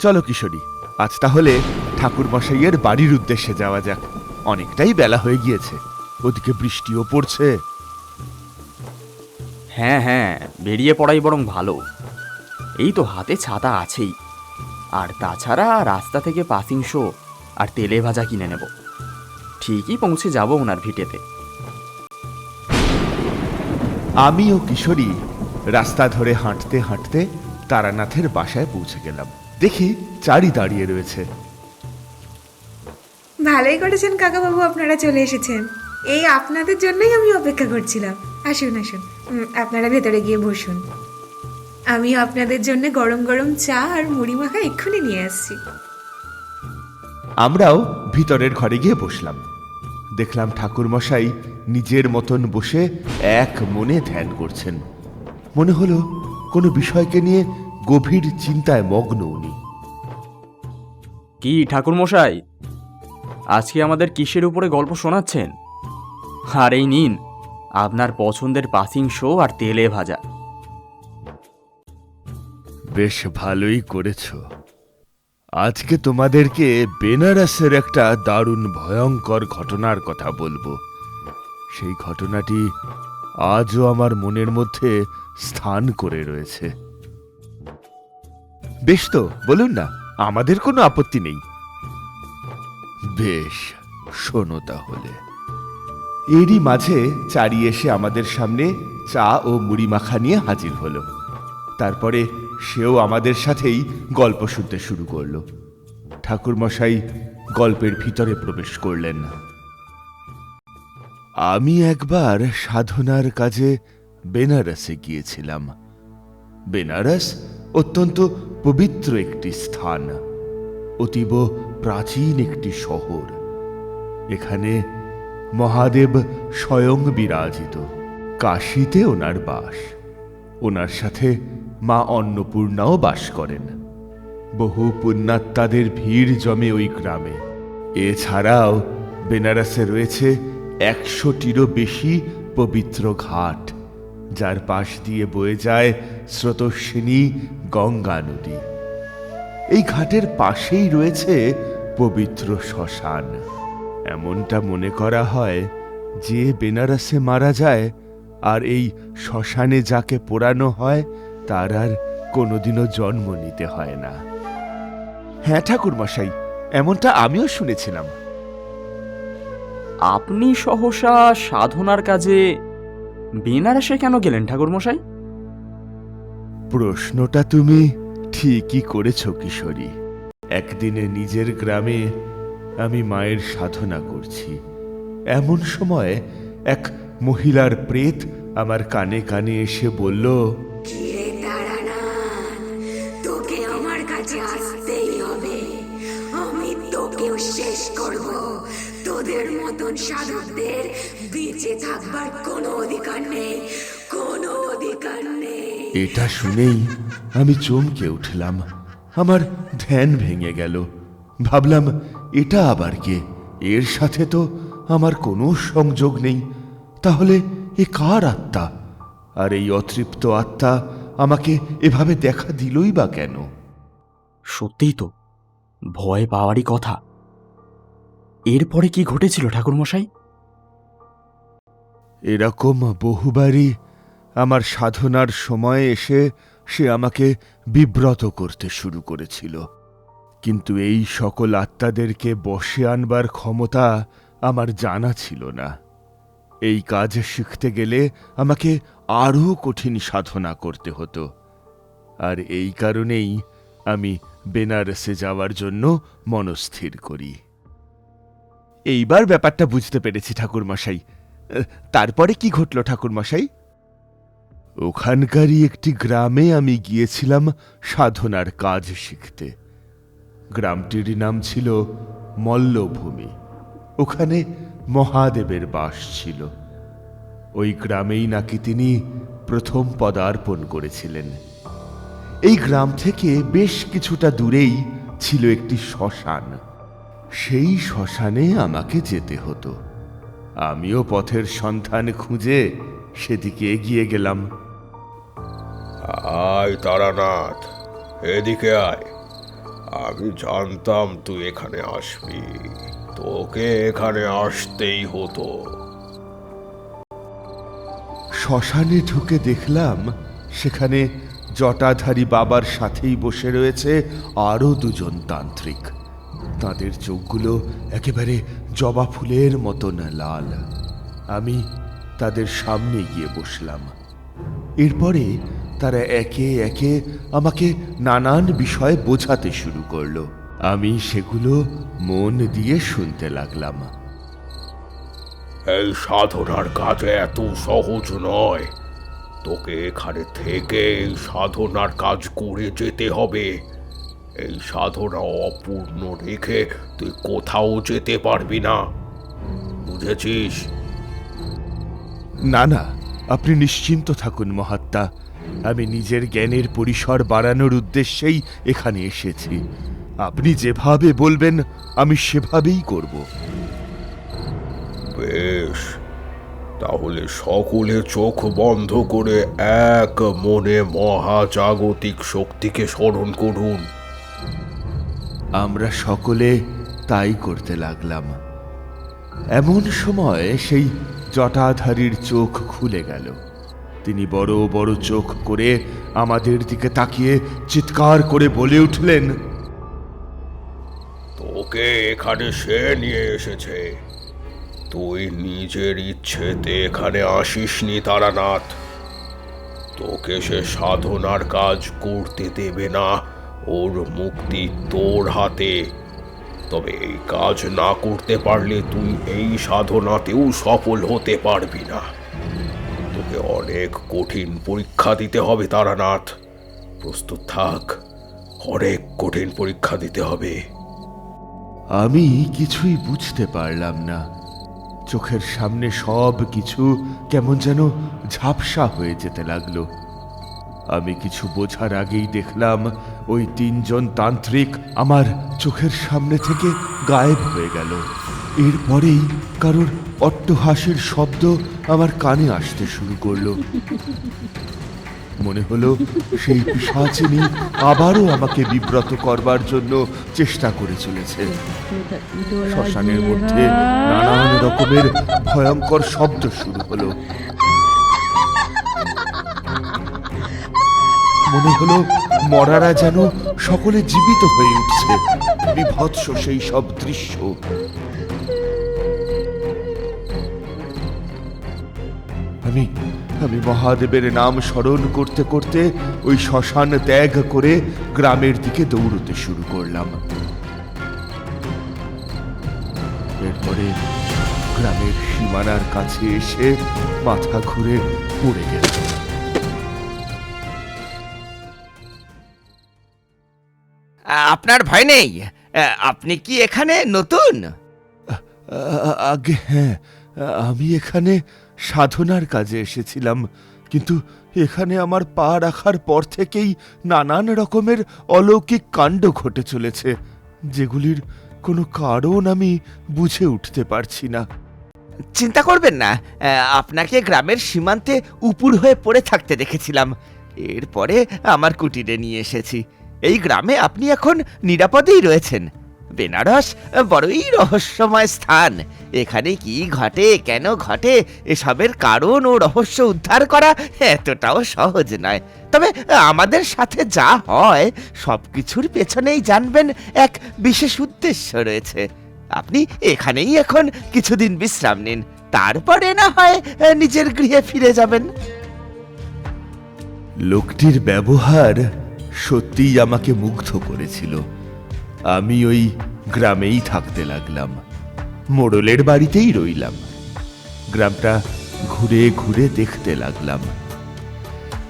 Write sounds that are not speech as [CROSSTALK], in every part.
চলো কিশোরী আজ তাহলে ঠাকুর মশাইয়ের বাড়ির উদ্দেশ্যে যাওয়া যাক। অনেকটাই বেলা হয়ে গিয়েছে ওদিকে বৃষ্টিও পড়ছে। হ্যাঁ হ্যাঁ বেরিয়ে পড়াই বরং ভালো। এই তো হাতে ছাতা আছেই। আর তাছাড়া রাস্তা থেকে পাসিং শো আর তেলে ভাজা কিনে নেব। ঠিকই পৌঁছে যাব ওনার ভিটেতে। আমি ও কিশোরী রাস্তা ধরে হাঁটতে হাঁটতে তারানাথের বাসায় পৌঁছে গেলাম। দেখি চারি দাঁড়িয়ে রয়েছে। ভালোই করেছেন কাকাবাবু আপনারা চলে এসেছেন। এই আপনাদের জন্যই আমি অপেক্ষা করছিলাম। আসুন আসুন। আপনারা ভেতরে গিয়ে বসুন। আমি আপনাদের জন্য গরম গরম চা আর মুড়ি মাখা এক্ষুনি নিয়ে আসছি। আমরাও ভিতরের ঘরে গিয়ে বসলাম। দেখলাম ঠাকুরমশাই নিজের মতন বসে এক মনে ধ্যান করছেন। মনে হলো কোনো বিষয়কে নিয়ে গভীর চিন্তায় মগ্ন উনি। কি ঠাকুরমশাই? আজকে আমাদের কিসের উপরে গল্প শোনাচ্ছেন? আর এই নিন আপনার পছন্দের পাসিং শো আর তেলে ভাজা। বেশ ভালোই করেছ। আজকে তোমাদেরকে বেনারসের একটা দারুণ ভয়ঙ্কর ঘটনার কথা বলব। সেই ঘটনাটি আজও আমার মনের মধ্যে স্থান করে রয়েছে। বেশ তো বলুন না আমাদের কোনো আপত্তি নেই। বেশ শোনো তাহলে। এরই মাঝে চারি এসে আমাদের সামনে চা ও মুড়ি মাখা নিয়ে হাজির হলো। তারপরে সেও আমাদের সাথেই গল্প শুনতে শুরু করল। ঠাকুরমশাই গল্পের ভিতরে প্রবেশ করলেন। না আমি একবার সাধনার কাজে বেনারসে গিয়েছিলাম। বেনারস অত্যন্ত পবিত্র একটি স্থান, অতীব প্রাচীন একটি শহর। এখানে মহাদেব স্বয়ং বিরাজিত, কাশীতে ওনার বাস। ওনার সাথে মা অন্নপূর্ণাও বাস করেন। বহু পুণ্যাত্মাদের ভিড় জমে ওই গ্রামে। এছাড়াও বেনারসে রয়েছে একশোটিরও বেশি পবিত্র ঘাট, যার পাশ দিয়ে বয়ে যায় স্রোতস্বিনী গঙ্গা নদী। এই ঘাটের পাশেই রয়েছে পবিত্র শ্মশান। এমনটা মনে করা হয় যে বেনারসে মারা যায় আর এই শ্মশানে যাকে পোড়ানো হয় তার আর কোনোদিনও জন্ম নিতে হয় না। হ্যাঁ ঠাকুর মশাই এমনটা আমিও শুনেছিলাম। আপনি সহসা সাধনার কাজে বেনারসে কেন গেলেন ঠাকুরমশাই? প্রশ্নটা তুমি ঠিকই করেছ, কিশোরী। একদিনে নিজের গ্রামে আমি মায়ের সাধনা করছি। এমন সময় এক মহিলার প্রেত আমার কানে কানে এসে বলল তোকে আমার কাছে হবে। আমি তোকেও শেষ করব। তোদের মতন সাধকদের বেঁচে থাকবার কোনো অধিকার নেই, কোনো অধিকার নেই। এটা শুনেই আমি চমকে উঠলাম। আমার ধ্যান ভেঙে গেল। ভাবলাম এটা আবার কে? এর সাথে তো আমার কোনো সংযোগ নেই। তাহলে এ কার আত্মা? আর এই অতৃপ্ত আত্মা আমাকে এভাবে দেখা দিলই বা কেন? সত্যিই তো ভয় পাওয়ারই কথা। এরপরে কি ঘটেছিল ঠাকুরমশাই? এরকম বহুবারই আমার সাধনার সময় এসে সে আমাকে বিব্রত করতে শুরু করেছিল। কিন্তু এই সকল আত্মাদেরকে বসে আনবার ক্ষমতা আমার জানা ছিল না। এই কাজ শিখতে গেলে আমাকে আরও কঠিন সাধনা করতে হতো। আর এই কারণেই আমি বেনারসে যাওয়ার জন্য মনস্থির করি। এইবার ব্যাপারটা বুঝতে পেরেছি ঠাকুরমশাই। তারপরে কি ঘটল ঠাকুরমশাই? ওখানকারই একটি গ্রামে আমি গিয়েছিলাম সাধনার কাজ শিখতে। গ্রামটির নাম ছিল মল্লভূমি। ওখানে মহাদেবের বাস ছিল। ওই গ্রামেই নাকি তিনি প্রথম পদার্পণ করেছিলেন। এই গ্রাম থেকে বেশ কিছুটা দূরেই ছিল একটি শ্মশান। সেই শ্মশানে আমাকে যেতে হতো। আমিও পথের সন্ধান খুঁজে সেদিকে এগিয়ে গেলাম। আয় তারানাথ, এদিকে আয়। আমি জানতাম তুই এখানে আসবি। তোকে এখানে আসতেই হতো। শ্মশানে ঢুকে দেখলাম সেখানে জটাধারী বাবার সাথেই বসে রয়েছে আরও দুজন তান্ত্রিক। তাদের চোখগুলো একেবারে জবা ফুলের মতন লাল। আমি তাদের সামনে গিয়ে বসলাম। এরপরে তারা একে একে আমাকে নানান বিষয় বোঝাতে শুরু করল। আমি সেগুলো মন দিয়ে শুনতে লাগলাম। এই সাধনার কাজ এত সহজ নয়। তোকে এখানে থেকে এই সাধনার কাজ করে যেতে হবে। এই সাধনা অপূর্ণ রেখে তুই কোথাও যেতে পারবি না। বুঝেছিস? না না আপনি নিশ্চিন্ত থাকুন মহাত্মা। আমি নিজের জ্ঞানের পরিসর বাড়ানোর উদ্দেশ্যেই এখানে এসেছি। আপনি যেভাবে বলবেন আমি সেভাবেই করব। বেশ। তাহলে সকলে চোখ বন্ধ করে এক মনে মহাজাগতিক শক্তিকে স্মরণ করুন। আমরা সকলে তাই করতে লাগলাম। এমন সময় সেই জটাধারীর চোখ খুলে গেল। তিনি বড় বড় চোখ করে আমাদের দিকে তাকিয়ে চিৎকার করে বলে উঠলেন, তোকে এখানে সে নিয়ে এসেছে। তুই নিজের ইচ্ছেতে এখানে আসিসনি তারানাথ। তোকে সে সাধনার কাজ করতে দেবে না, ওর মুক্তি তোর হাতে। তবে এই কাজ না করতে পারলে তুই এই সাধনাতেও সফল হতে পারবি না। অনেক কঠিন পরীক্ষা দিতে হবে তারানাথ। প্রস্তুত থাক, অনেক কঠিন পরীক্ষা দিতে হবে। আমি কিছুই বুঝতে পারলাম না। চোখের সামনে সব কিছু কেমন যেন ঝাপসা হয়ে যেতে লাগল। আমি কিছু বোঝার আগেই দেখলাম ওই তিনজন তান্ত্রিক আমার চোখের সামনে থেকে গায়েব হয়ে গেল। এরপরেই কারোর অট্টহাসির শব্দ আমার কানে আসতে শুরু করল। মনে হলো সেই পিসাচিনী আবারও আমাকে বিব্রত করবার জন্য চেষ্টা করে চলেছে। শ্মশানের মধ্যে নানান রকমের ভয়ঙ্কর শব্দ শুরু হলো। মনে হলো মরারা যেন সকলে জীবিত হয়ে উঠছে। বিভৎস সেই সব দৃশ্য। আমি আমি মহাদেবের নাম স্মরণ করতে করতে ওই শ্মশান ত্যাগ করে গ্রামের দিকে দৌড়তে শুরু করলাম। এরপরে গ্রামের সীমানার কাছে এসে মাথা ঘুরে পড়ে গেল আপনার ভয় নেই? আপনি কি এখানে নতুন? আগে হ্যাঁ আমি এখানে সাধনার কাজে এসেছিলাম, কিন্তু এখানে আমার পা রাখার পর থেকেই নানান রকমের অলৌকিক কাণ্ড ঘটে চলেছে, যেগুলির কোনো কারণ আমি বুঝে উঠতে পারছি না। চিন্তা করবেন না আপনাকে গ্রামের সীমান্তে উপুর হয়ে পড়ে থাকতে দেখেছিলাম। এরপরে আমার কুটিরে নিয়ে এসেছি। এই গ্রামে আপনি এখন নিরাপদেই রয়েছেন। বেনারস বড়ই রহস্যময় স্থান। এখানে কি ঘটে, কেন ঘটে, এসবের কারণ ও রহস্য উদ্ধার করা এতটাও সহজ নয়। তবে আমাদের সাথে যা হয় সব কিছুর পেছনেই জানবেন এক বিশেষ উদ্দেশ্য রয়েছে। আপনি এখানেই এখন কিছুদিন বিশ্রাম নিন, তারপরে না হয় নিজের গৃহে ফিরে যাবেন। লোকটির ব্যবহার সত্যিই আমাকে মুগ্ধ করেছিল। আমি ওই গ্রামেই থাকতে লাগলাম। মোড়লের বাড়িতেই রইলাম। গ্রামটা ঘুরে ঘুরে দেখতে লাগলাম।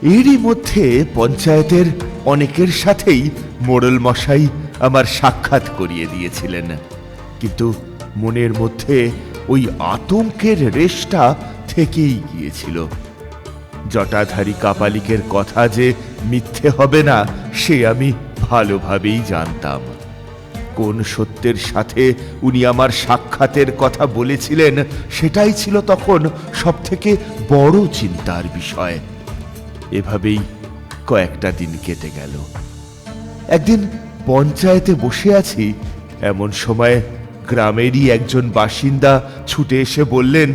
এরই মধ্যে পঞ্চায়েতের অনেকের সাথেই মোড়ল মশাই আমার সাক্ষাৎ করিয়ে দিয়েছিলেন। কিন্তু মনের মধ্যে ওই আতঙ্কের রেশটা থেকেই গিয়েছিল। জটাধারী কাপালিকের কথা যে মিথ্যে হবে না, সে আমি ভালোভাবেই জানতাম। কোন সত্যের সাথে উনি আমার সাক্ষাতের কথা বলেছিলেন, সেটাই ছিল তখন সবথেকে বড় চিন্তার বিষয়। এভাবেই কয়েকটা দিন কেটে গেল। একদিন পঞ্চায়েতে বসে আছি, এমন সময় গ্রামেরই একজন বাসিন্দা ছুটে এসে বললেন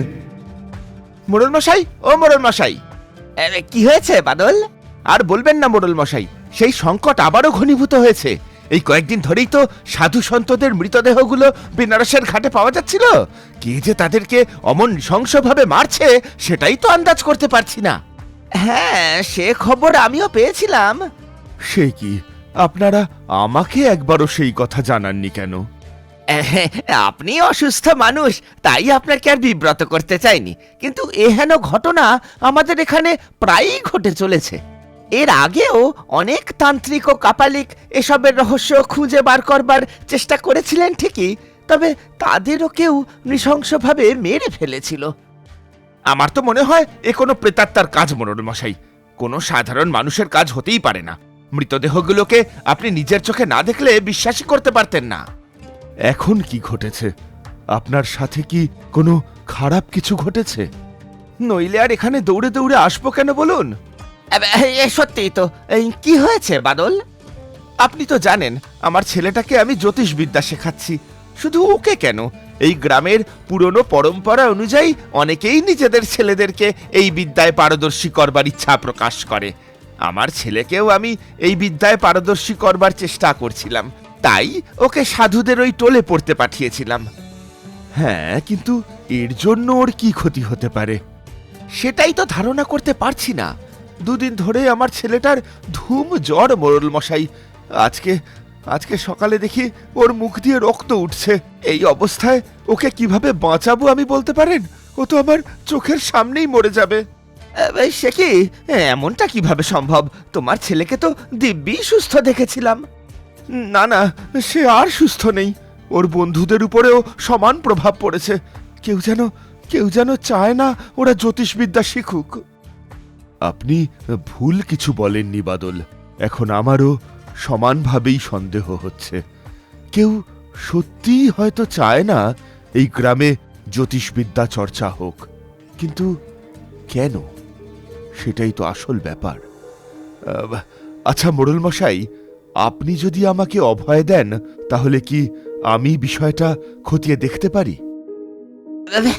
মোড়ল মশাই ও মোড়ল মশাই কি হয়েছে বাদল? আর বলবেন না মোড়ল মশাই সেই সংকট আবারও ঘনীভূত হয়েছে। এই কয়েকদিন ধরেই তো সাধু সন্তদের মৃতদেহগুলো বেনারসের ঘাটে পাওয়া যাচ্ছিল। কে যে তাদেরকে অমন নৃশংসভাবে মারছে সেটাই তো আন্দাজ করতে পারছি না। হ্যাঁ সে খবর আমিও পেয়েছিলাম। সে কি? আপনারা আমাকে একবারও সেই কথা জানাননি কেন? এহে, আপনি অসুস্থ মানুষ তাই আপনাকে আর বিব্রত করতে চাইনি। কিন্তু এহেন ঘটনা আমাদের এখানে প্রায়ই ঘটে চলেছে। এর আগেও অনেক তান্ত্রিক ও কাপালিক এসবের রহস্য খুঁজে বার করবার চেষ্টা করেছিলেন ঠিকই তবে তাদেরও কেউ নৃশংসভাবে মেরে ফেলেছিল। আমার তো মনে হয় এ কোনো প্রেতাত্মার কাজ মনোর মশাই কোনো সাধারণ মানুষের কাজ হতেই পারে না। মৃতদেহগুলোকে আপনি নিজের চোখে না দেখলে বিশ্বাসই করতে পারতেন না। এখন কি ঘটেছে? আপনার সাথে কি কোনো খারাপ কিছু ঘটেছে? নইলে আর এখানে দৌড়ে দৌড়ে আসব কেন বলুন? সত্যিই তো। কি হয়েছে বাদল? আপনি তো জানেন আমার ছেলেটাকে আমি জ্যোতিষবিদ্যা শেখাচ্ছি। শুধু ওকে কেন? এই গ্রামের পুরনো পরম্পরা অনুযায়ী অনেকেই নিজেদের ছেলেদেরকে এই বিদ্যায় পারদর্শী করবার ইচ্ছা প্রকাশ করে। আমার ছেলেকেও আমি এই বিদ্যায় পারদর্শী করবার চেষ্টা করছিলাম। তাই ওকে সাধুদের ওই টোলে পড়তে পাঠিয়েছিলাম। হ্যাঁ কিন্তু এর জন্য ওর কি ক্ষতি হতে পারে? সেটাই তো ধারণা করতে পারছি না। দুদিন ধরে আমার ছেলেটার ধুম জ্বর মোরল মশাই। আজকে আজকে সকালে দেখি ওর মুখ দিয়ে রক্ত উঠছে। এই অবস্থায় ওকে কীভাবে বাঁচাবো আমি বলতে পারেন? ও তো আমার চোখের সামনেই মরে যাবে। সে কি? এমনটা কীভাবে সম্ভব? তোমার ছেলেকে তো দিব্যি সুস্থ দেখেছিলাম। না না সে আর সুস্থ নেই। ওর বন্ধুদের উপরেও সমান প্রভাব পড়েছে। কেউ যেন কেউ যেন চায় না ওরা জ্যোতিষবিদ্যা শিখুক। আপনি ভুল কিছু বলেননি বাদল। এখন আমারও সমানভাবেই সন্দেহ হচ্ছে। কেউ সত্যিই হয়তো চায় না এই গ্রামে জ্যোতিষবিদ্যা চর্চা হোক। কিন্তু কেন? সেটাই তো আসল ব্যাপার। আচ্ছা মোড়ল মশাই আপনি যদি আমাকে অভয় দেন তাহলে কি আমি বিষয়টা খতিয়ে দেখতে পারি?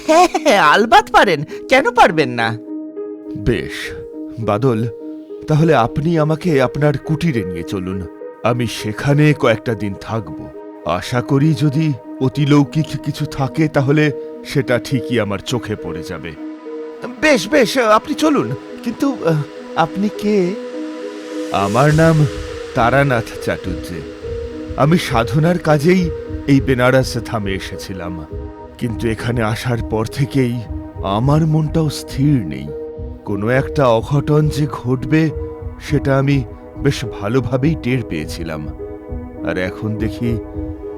হ্যাঁ আলবাত পারেন। কেন পারবেন না? বেশ। বাদল, তাহলে আপনি আমাকে আপনার কুটিরে নিয়ে চলুন। আমি সেখানে কয়েকটা দিন থাকব। আশা করি যদি অতিলৌকিক কিছু থাকে, তাহলে সেটা ঠিকই আমার চোখে পড়ে যাবে। বেশ বেশ, আপনি চলুন, কিন্তু আপনি কে? আমার নাম তারানাথ চাটুর্যে আমি সাধনার কাজেই এই বেনারস থামে এসেছিলাম। কিন্তু এখানে আসার পর থেকেই আমার মনটাও স্থির নেই। কোনো একটা অঘটন যে ঘটবে, সেটা আমি বেশ ভালোভাবেই টের পেয়েছিলাম। আর এখন দেখি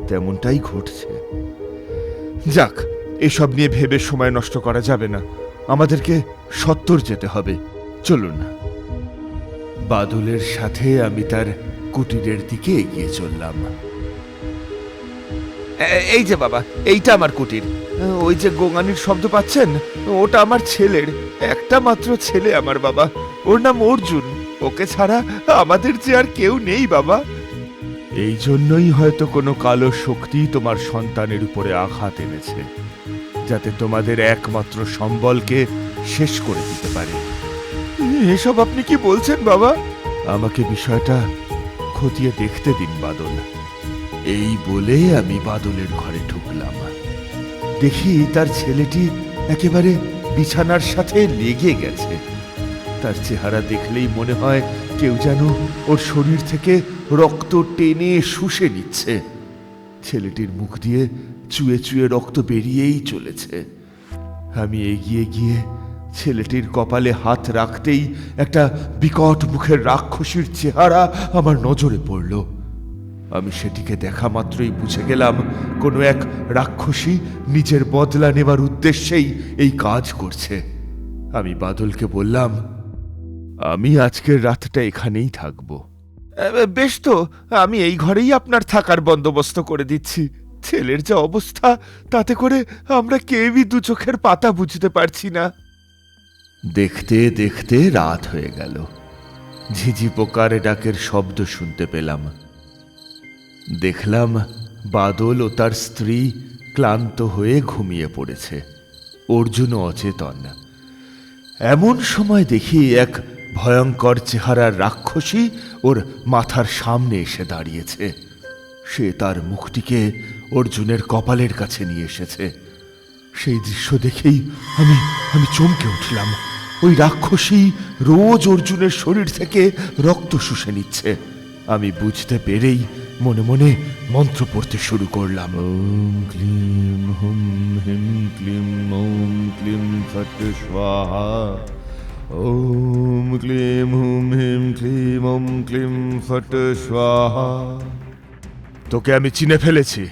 তেমনটাই ঘটছে। যাক, এসব নিয়ে ভেবে সময় নষ্ট করা যাবে না। আমাদেরকে সত্তর যেতে হবে। চলুন। বাদলের সাথে আমি তার কুটিরের দিকে এগিয়ে চললাম। এই যে বাবা, এইটা আমার কুটির। ওই যে গোঙানির শব্দ পাচ্ছেন, ওটা আমার ছেলের, একটা মাত্র ছেলে আমার বাবা। ওর নাম অর্জুন। ওকে ছাড়া আমাদের যে আর কেউ নেই বাবা। এই জন্যই হয়তো কোনো কালো শক্তি তোমার সন্তানের উপরে আঘাত এনেছে, যাতে তোমাদের একমাত্র সম্বলকে শেষ করে দিতে পারে। এসব আপনি কি বলছেন বাবা? আমাকে বিষয়টা খতিয়ে দেখতে দিন বাদল। এই বলে আমি বাদলের ঘরে ঢুকলাম। দেখি তার ছেলেটি একেবারে বিছানার সাথে লেগে গেছে। তার চেহারা দেখলেই মনে হয় কেউ যেন ওর শরীর থেকে রক্ত টেনে শুষে নিচ্ছে। ছেলেটির মুখ দিয়ে চুয়ে চুয়ে রক্ত বেরিয়েই চলেছে। আমি এগিয়ে গিয়ে ছেলেটির কপালে হাত রাখতেই একটা বিকট মুখের রাক্ষসীর চেহারা আমার নজরে পড়ল। আমি সেটিকে দেখা মাত্রই বুঝে গেলাম, কোনো এক রাক্ষসী নিজের বদলা নেবার উদ্দেশ্যেই এই কাজ করছে। আমি বাদলকে বললাম, আমি আজকের রাতটা এখানেই থাকব। বেশ তো, আমি এই ঘরেই আপনার থাকার বন্দোবস্ত করে দিচ্ছি। ছেলের যা অবস্থা, তাতে করে আমরা কেউই দু চোখের পাতা বুঝতে পারছি না। দেখতে দেখতে রাত হয়ে গেল। ঝিঝি পোকার ডাকের শব্দ শুনতে পেলাম। দেখলাম বাদল ও তার স্ত্রী ক্লান্ত হয়ে ঘুমিয়ে পড়েছে। অর্জুনও অচেতন। এমন সময় দেখি এক ভয়ঙ্কর চেহারার রাক্ষসী ওর মাথার সামনে এসে দাঁড়িয়েছে। সে তার মুখটিকে অর্জুনের কপালের কাছে নিয়ে এসেছে। সেই দৃশ্য দেখেই আমি আমি চমকে উঠলাম। ওই রাক্ষসী রোজ অর্জুনের শরীর থেকে রক্ত শুষে নিচ্ছে। আমি বুঝতে পেরেই মনে মনে মন্ত্র পড়তে শুরু করলাম। ওম ক্লিম হুম হিম ক্লিম ওম ক্লিম ফট স্বাহা। ওম ক্লিম হুম হিম ক্লিম ওম ক্লিম ফট স্বাহা। তোকে আমি চিনে ফেলেছি।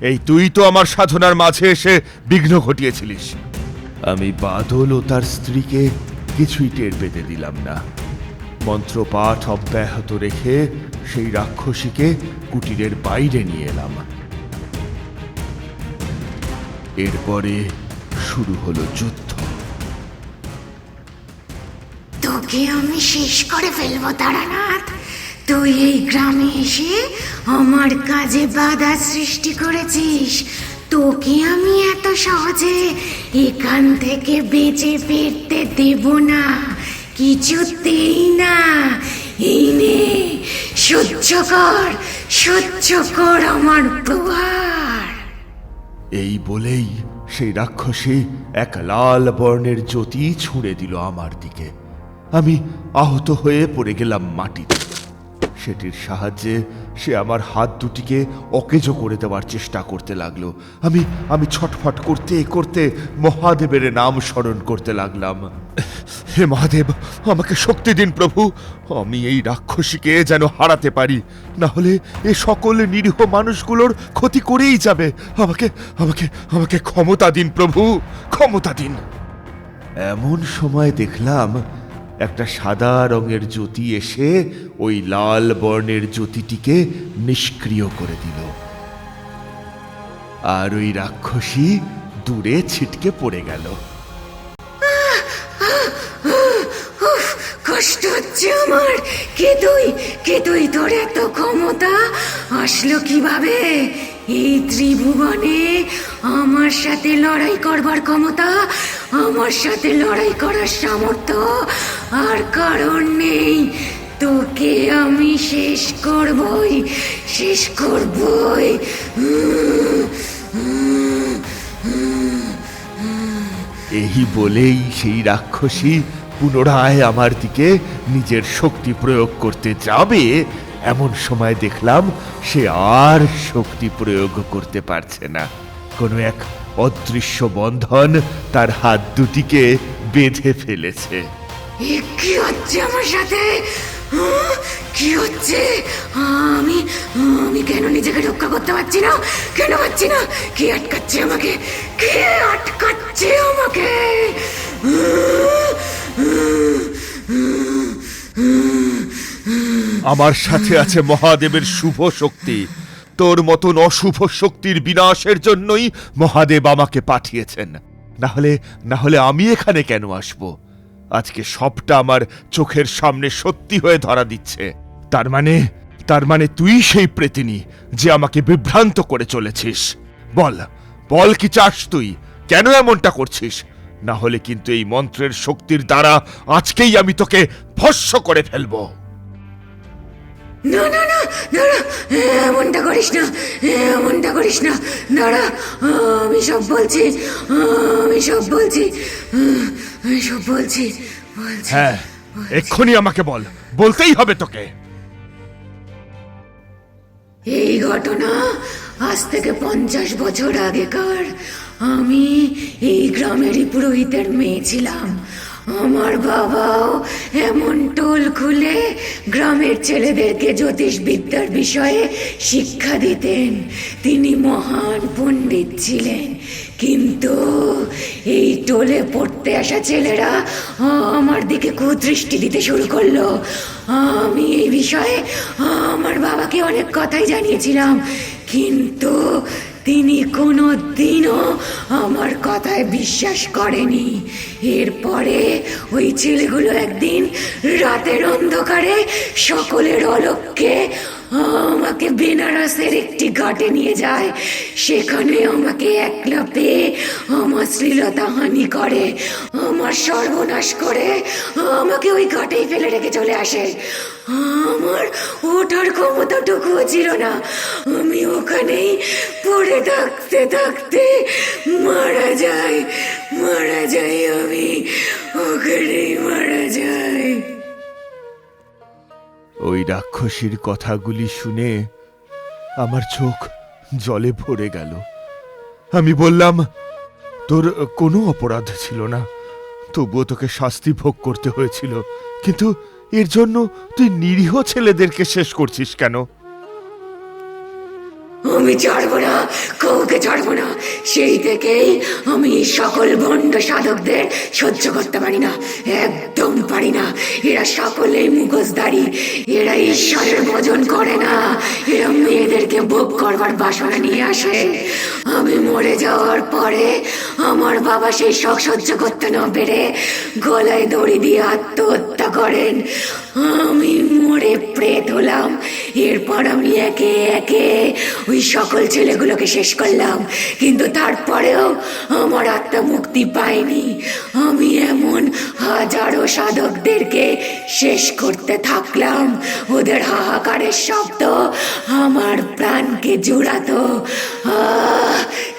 এই তুই তো আমার সাধনার মাঝে এসে বিঘ্ন ঘটিয়েছিলিস। আমি বাদল ও তার স্ত্রীকে কিছুই টের পেতে দিলাম না। মন্ত্রপাঠ অব্যাহত রেখে সেই রাক্ষসীকে কুটিরের বাইরে নিয়ে এলাম। এরপরে শুরু হলো যুদ্ধ। তোকে আমি শেষ করে ফেলব, তারানাথ। তুই এই গ্রামে এসে আমার কাজে বাধা সৃষ্টি করেছিস। তোকে আমি এত সহজে এখান থেকে বেঁচে ফিরতে দেব না। কিছুতেই না। এই নে, সহ্য কর সহ্য কর আমার প্রহার এই বলেই সেই রাক্ষসী এক লাল বর্ণের জ্যোতি ছুঁড়ে দিল আমার দিকে। আমি আহত হয়ে পড়ে গেলাম মাটিতে। সেটির সাহায্যে সে আমার হাত দুটিকে অকেজো করে দেওয়ার চেষ্টা করতে লাগল। আমি আমি ছটফট করতে করতে মহাদেবের নাম স্মরণ করতে লাগলাম। হে মহাদেব, আমাকে শক্তি দিন প্রভু। আমি এই রাক্ষসীকে যেন হারাতে পারি। না হলে এ সকল নিরীহ মানুষগুলোর ক্ষতি করেই যাবে। আমাকে আমাকে আমাকে ক্ষমতা দিন প্রভু, ক্ষমতা দিন। এমন সময় দেখলাম একটা সাদা রঙের জ্যোতি এসে ওই লাল বর্ণের জ্যোতিটিকে নিষ্ক্রিয় করে দিল। আর ওই রাক্ষসী দূরে ছিটকে পড়ে গেল। কষ্ট হচ্ছে আমার। কে তুই? কে তুই তোর এত ক্ষমতা? আসলো কীভাবে? এই ত্রিভুবনে আমার সাথে লড়াই করবার ক্ষমতা, আমার সাথে লড়াই করার সামর্থ্য আর কারণ নেই। তোকে আমি শেষ করবই শেষ করবই। এই বলেই সেই রাক্ষসী পুনরায় আমার দিকে নিজের শক্তি প্রয়োগ করতে যাবে। এমন সময় দেখলাম সে আর শক্তি প্রয়োগ করতে পারছে না। কোনো এক অদৃশ্য বন্ধন তার হাত দুটিকে বেঁধে ফেলেছে। কি হচ্ছে আমার সাথে? কি হচ্ছে? আমি আমি কেন নিজেকে রক্ষা করতে পারছি না? কেন পারছি না? কে আটকাচ্ছে আমাকে? কে আটকাচ্ছে আমাকে? আমার সাথে আছে মহাদেবের শুভ শক্তি। তোর মতন অশুভ শক্তির বিনাশের জন্যই মহাদেব আমাকে পাঠিয়েছেন। না হলে না হলে আমি এখানে কেন আসব? আজকে সবটা আমার চোখের সামনে সত্যি হয়ে ধরা দিচ্ছে। তার মানে তার মানে তুই সেই প্রেতিনী যে আমাকে বিভ্রান্ত করে চলেছিস। বল বল কি চাস তুই? কেন এমনটা করছিস? না হলে কিন্তু এই মন্ত্রের শক্তির দ্বারা আজকেই আমি তোকে ভস্য করে ফেলব। না না না দাঁড়া। এমনটা করিস না এমনটা করিস না। দাঁড়া আমি সব বলছি আমি সব বলছি আমি সব বলছি বলছি হ্যাঁ এক্ষুনি আমাকে বল বলতেই হবে তোকে। এই ঘটনা আজ থেকে পঞ্চাশ বছর আগেকার। আমি এই গ্রামেরই পুরোহিতের মেয়ে ছিলাম। আমার বাবাও এমন টোল খুলে গ্রামের ছেলেদেরকে জ্যোতিষবিদ্যার বিষয়ে শিক্ষা দিতেন। তিনি মহান পণ্ডিত ছিলেন। কিন্তু এই টোলে পড়তে আসা ছেলেরা আমার দিকে কুদৃষ্টি দিতে শুরু করল। আমি এই বিষয়ে আমার বাবাকে অনেক কথাই জানিয়েছিলাম। কিন্তু তিনি কোনো দিনও আমার কথায় বিশ্বাস করেনি। এরপরে ওই ছেলেগুলো একদিন রাতের অন্ধকারে সকলের অলক্ষ্যে আমাকে বেনারসের একটি ঘাটে নিয়ে যায়। সেখানে আমাকে একলা পেয়ে আমার শ্লীলতা হানি করে, আমার সর্বনাশ করে, আমাকে ওই ঘাটেই ফেলে রেখে চলে আসে। আমার ওঠার ক্ষমতাটুকুও ছিল না। আমি ওখানেই পড়ে থাকতে থাকতে মারা যায় মারা যাই আমি। ওখানেই মারা যাই। ওই রাক্ষসীর কথাগুলি শুনে আমার চোখ জলে ভরে গেল। আমি বললাম, তোর কোনো অপরাধ ছিল না। তবুও তোকে শাস্তি ভোগ করতে হয়েছিল। কিন্তু এর জন্য তুই নিরীহ ছেলেদেরকে শেষ করছিস কেন? আমি ছাড়বো না, কাউকে ছাড়বো না। সেই থেকেই আমি সকল ভণ্ড সাধকদের সহ্য করতে পারি না, একদম পারি না। এরা সকলেই মুখোশধারী, এরা ঈশ্বরের ভজন করে না। এরা মেয়েদেরকে ভোগ করবার বাসনা নিয়ে আসে। আমি মরে যাওয়ার পরে আমার বাবা সেই শখ সহ্য করতে না পেরে গলায় দড়ি দিয়ে আত্মহত্যা করেন। আমি মরে প্রেত হলাম। এরপর আমি একে একে ওই সকল ছেলেগুলোকে শেষ করলাম। কিন্তু তারপরেও আমার আত্মা মুক্তি পায়নি। আমি এমন হাজারো সাধকদেরকে শেষ করতে থাকলাম। ওদের হাহাকারের শব্দ আমার প্রাণকে জুড়াতো।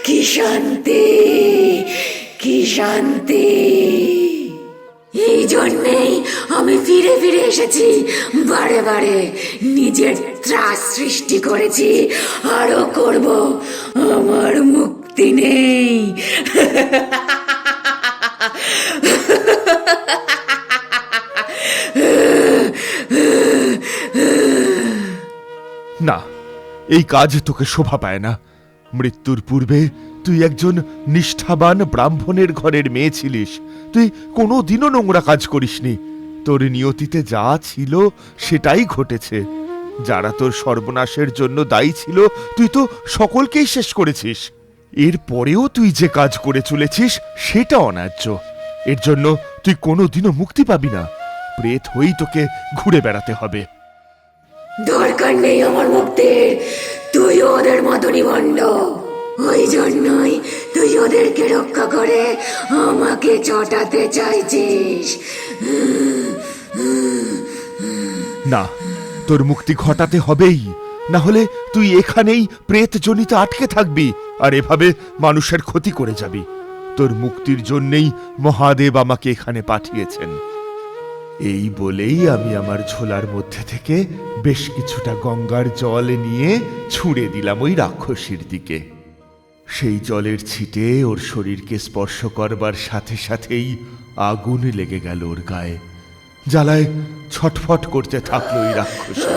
কি শান্তি কি শান্তি। এই জন্যেই আমি ফিরে এসেছি। বারে বারে নিজের ত্রাস সৃষ্টি করেছি। আরও করব। আমার মুক্তি নেই। না, এই কাজ তোকে শোভা পায় না। মৃত্যুর পূর্বে তুই একজন নিষ্ঠাবান ব্রাহ্মণের ঘরের মেয়ে ছিলিস। তুই কোনো দিনও নোংরা কাজ করিসনি। তোর নিয়তিতে যা ছিল সেটাই ঘটেছে। যারা তোর সর্বনাশের জন্য দায়ী ছিল, তুই তো সকলকেই শেষ করেছিস। এর পরেও তুই যে কাজ করে চলেছিস, সেটা অন্যায্য। এর জন্য তুই কোনো দিনও মুক্তি পাবি না। প্রেত হয়েই তোকে ঘুরে বেড়াতে হবে। দরকার নেই আমার মুক্তির। তুই ওদের মতনই ভণ্ড ওই জন্যই তুই ওদেরকে রক্ষা করে আমাকে চটাতে চাইছিস। না, তোর মুক্তি ঘটাতে হবেই। না হলে তুই এখানেই প্রেত জনিতে আটকে থাকবি আর এভাবে মানুষের ক্ষতি করে যাবি। তোর মুক্তির জন্যেই মহাদেব আমাকে এখানে পাঠিয়েছেন। এই বলেই আমি আমার ঝোলার মধ্যে থেকে বেশ কিছুটা গঙ্গার জল নিয়ে ছুঁড়ে দিলাম ওই রাক্ষসীর দিকে। সেই জলের ছিটে ওর শরীরকে স্পর্শ করবার সাথে সাথেই আগুন লেগে গেল ওর গায়ে। জ্বালায় ছটফট করতে থাকল ওই রাক্ষসী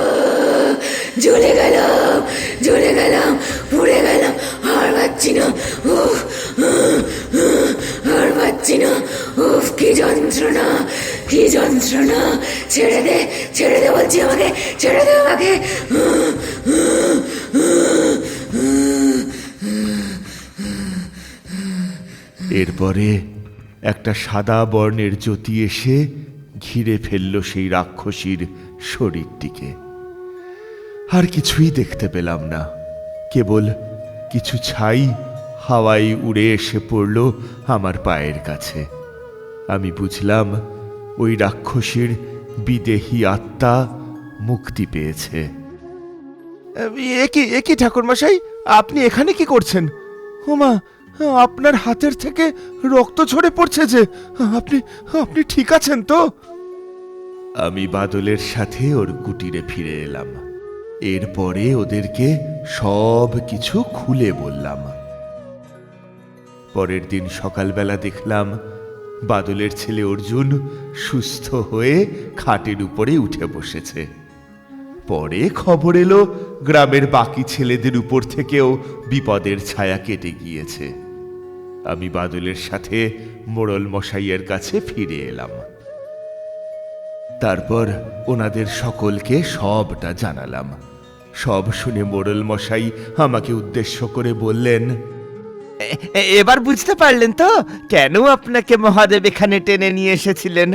জ্বলে গেলাম জ্বলে গেলাম পুড়ে গেলাম আর পাচ্ছি না উফ আর পাচ্ছি না উফ কি যন্ত্রণা কি যন্ত্রণা ছেড়ে দে ছেড়ে দে বলছি আমাকে ছেড়ে দে আমাকে। এরপরে একটা সাদা বর্ণের জ্যোতি এসে ঘিরে ফেলল সেই রাক্ষসীর শরীরটিকে। আর কিছুই দেখতে পেলাম না। কেবল কিছু ছাই হাওয়াই উড়ে এসে পড়ল আমার পায়ের কাছে। আমি বুঝলাম ওই রাক্ষসীর বিদেহী আত্মা মুক্তি পেয়েছে। একই একই ঠাকুরমশাই? আপনি এখানে কি করছেন? ওমা আপনার হাতের থেকে রক্ত ঝরে পড়ছে যে, আপনি আপনি ঠিক আছেন তো? আমি বাদলের সাথে ওর কুটিরে ফিরে এলাম। এরপরে ওদেরকে সব কিছু খুলে বললাম। পরের দিন সকালবেলা দেখলাম বাদলের ছেলে অর্জুন সুস্থ হয়ে খাটের উপরে উঠে বসেছে। পরে খবর এলো, গ্রামের বাকি ছেলেদের উপর থেকেও বিপদের ছায়া কেটে গিয়েছে। আমি বাদলের সাথে মোড়ল মশাইয়ের কাছে ফিরে এলাম। তারপর ওনাদের সকলকে সবটা জানালাম। সব শুনে মোড়ল মশাই আমাকে উদ্দেশ্য করে বললেন এবার বুঝতে পারলেন তো কেন আপনাকে মহাদেব এখানে টেনে নিয়ে এসেছিলেন?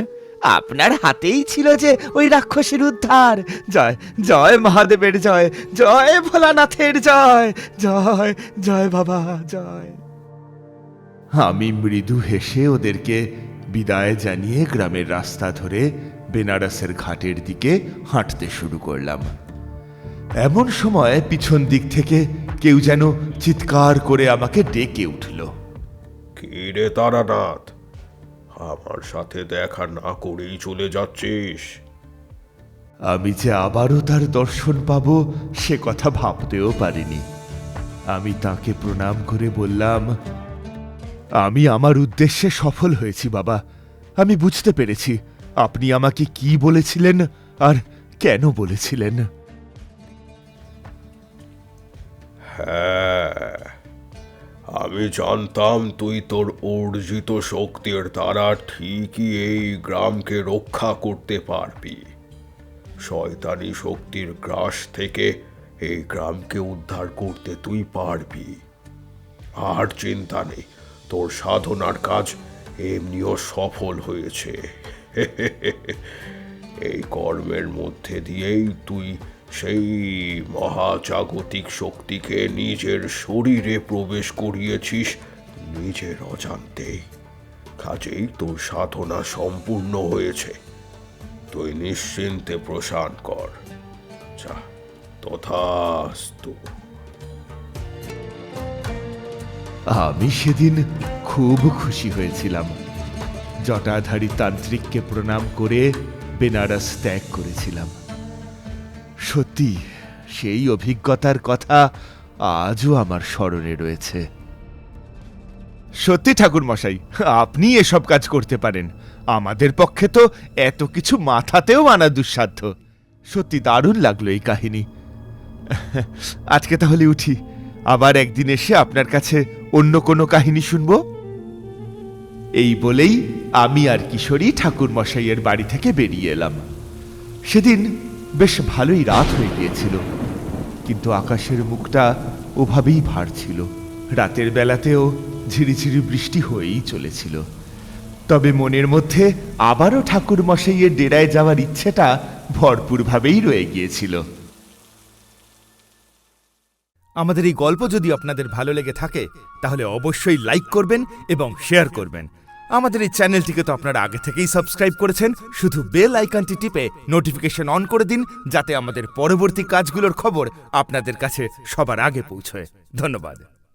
আপনার হাতেই ছিল যে ওই রাক্ষসের উদ্ধার। জয় জয় মহাদেবের জয় জয় ভোলানাথের জয় জয় জয় বাবা, জয়। আমি মৃদু হেসে ওদেরকে বিদায় জানিয়ে গ্রামের রাস্তা ধরে বেনারসের ঘাটের দিকে হাঁটতে শুরু করলাম। এমন সময় পিছন দিক থেকে কেউ যেন চিৎকার করে আমাকে ডেকে উঠল। কি রে তারানাথ? আমার সাথে দেখা না করেই চলে যাচ্ছিস। আমি যে আবারও তার দর্শন পাব সে কথা ভাবতেও পারিনি। আমি তাকে প্রণাম করে বললাম আমি আমার উদ্দেশ্যে সফল হয়েছি বাবা। আমি বুঝতে পেরেছি। আপনি আমাকে কি বলেছিলেন আর কেন বলেছিলেন? হ্যাঁ আমি জানতাম তুই তোর অর্জিত শক্তির দ্বারা ঠিকই এই গ্রামকে রক্ষা করতে পারবি। শয়তানি শক্তির গ্রাস থেকে এই গ্রামকে উদ্ধার করতে তুই পারবি। আর চিন্তা নেই, তোর সাধনার কাজ এমনিও সফল হয়েছে। [LAUGHS] এই কর্মের মধ্যে দিয়েই তুই সেই মহাজাগতিক শক্তিকে নিজের শরীরে প্রবেশ করিয়েছিস, নিজের অজান্তেই কাজেই তোর সাধনা সম্পূর্ণ হয়েছে। তুই নিশ্চিন্তে প্রসাদ কর। যা, তথাস্তু। আমি সেদিন খুব খুশি হয়েছিলাম। জটাধারী তান্ত্রিককে প্রণাম করে বেনারস ত্যাগ করেছিলাম। সত্যি, সেই অভিজ্ঞতার কথা আজও আমার স্মরণে রয়েছে। সত্যি ঠাকুর মশাই আপনি এসব কাজ করতে পারেন। আমাদের পক্ষে তো এত কিছু মাথাতেও আনা দুঃসাধ্য। সত্যি দারুণ লাগল এই কাহিনী। আজকে তাহলে উঠি। আবার একদিন এসে আপনার কাছে অন্য কোনো কাহিনী শুনব? এই বলেই আমি আর কিশোরী ঠাকুর মশাইয়ের বাড়ি থেকে বেরিয়ে এলাম। সেদিন বেশ ভালোই রাত হয়ে গিয়েছিল, কিন্তু আকাশের মুখটা ওভাবেই ভার ছিল। রাতের বেলাতেও ঝিরিঝিরি বৃষ্টি হয়েই চলেছিল। তবে মনের মধ্যে আবারও ঠাকুর মশাইয়ের ডেরায় যাওয়ার ইচ্ছেটা ভরপুরভাবেই রয়ে গিয়েছিল। আমাদের এই গল্প যদি আপনাদের ভালো লেগে থাকে, তাহলে অবশ্যই লাইক করবেন এবং শেয়ার করবেন। আমাদের এই চ্যানেলটিকে তো আপনারা আগে থেকেই সাবস্ক্রাইব করেছেন। শুধু বেল আইকনটি টিপে নোটিফিকেশন অন করে দিন, যাতে আমাদের পরবর্তী কাজগুলোর খবর আপনাদের কাছে সবার আগে পৌঁছয়। ধন্যবাদ।